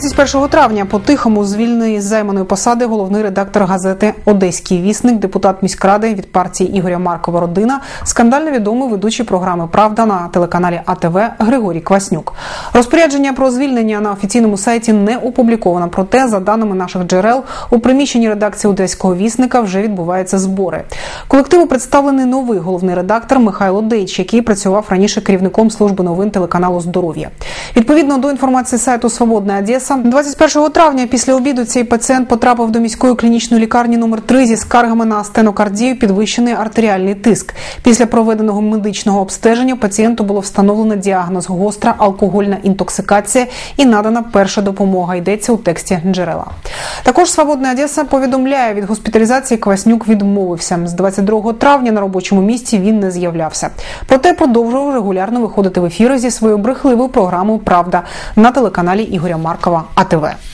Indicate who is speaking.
Speaker 1: 31 травня по-тихому звільнений з займаної посади головний редактор газети Одеський вісник, депутат міськради від партії Ігоря Маркова Родина, скандально відомий ведучий програми Правда на телеканалі АТВ Григорій Кваснюк. Розпорядження про звільнення на офіційному сайті не опубліковано. Проте, за даними наших джерел, у приміщенні редакції Одеського вісника вже відбуваються збори. Колективу представлений новий головний редактор Михайло Дейч, який працював раніше керівником служби новин телеканалу Здоров'я. Відповідно до інформації сайту Свободна Одеса, 21 травня після обіду цей пацієнт потрапив до міської клінічної лікарні номер 3 зі скаргами на стенокардію, підвищений артеріальний тиск. Після проведеного медичного обстеження пацієнту було встановлено діагноз гостра алкогольна інтоксикація і надана перша допомога. Йдеться у тексті джерела. Також Свободна Одеса повідомляє від госпіталізації Кваснюк відмовився з 22 травня на робочому місці. Він не з'являвся. Проте продовжував регулярно виходити в ефіри зі своєю брехливою програмою Правда на телеканалі Ігоря Маркова АТВ.